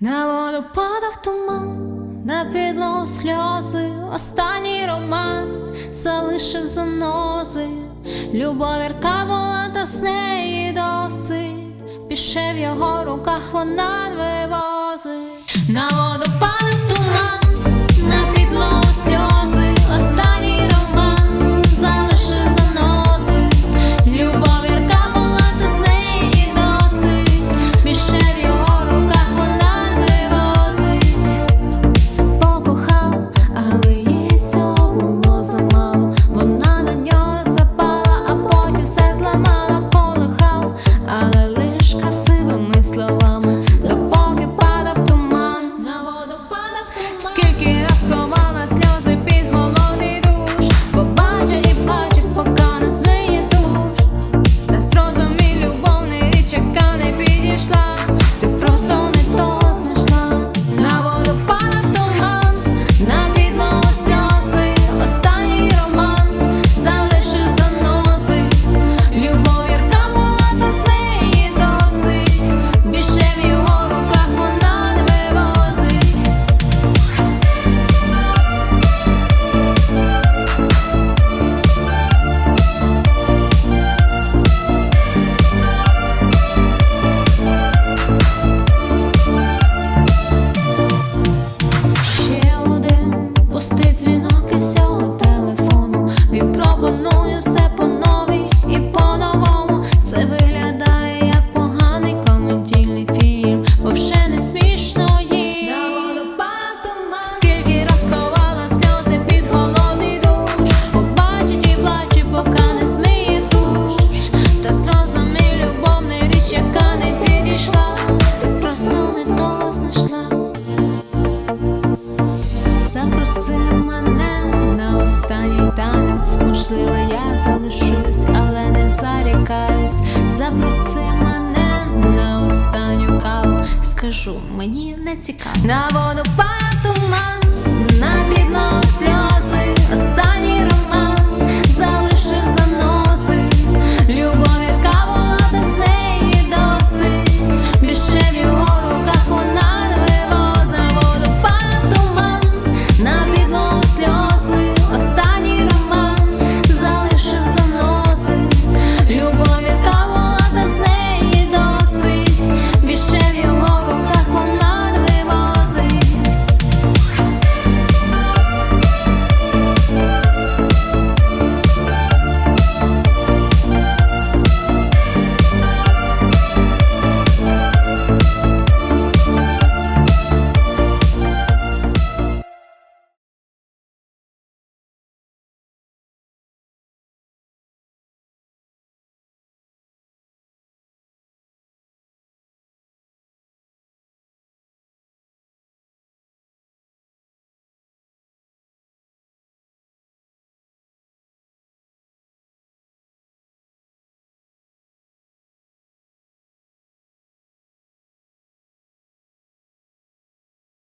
На воду падав туман, на підлогу сльози, останній роман залишив занози. Любов ярка була, та з неї досить. Піше в його руках вона вивозить. На воду падав туман, і по-новому. Це виглядає як поганий комедійний фільм, бо вже не смішно їй. Скільки раз ховала сльози під холодний душ, побачить і плаче, поки не змиє душ. Та зрозумій, любов не річ, яка не підійшла. Ти просто не того знайшла. Запроси мене на останній танець. Можливо, я залишусь, але не зарікаюсь. Запроси мене на останню каву. Скажу, мені не цікаво. На воду туман, на підлогу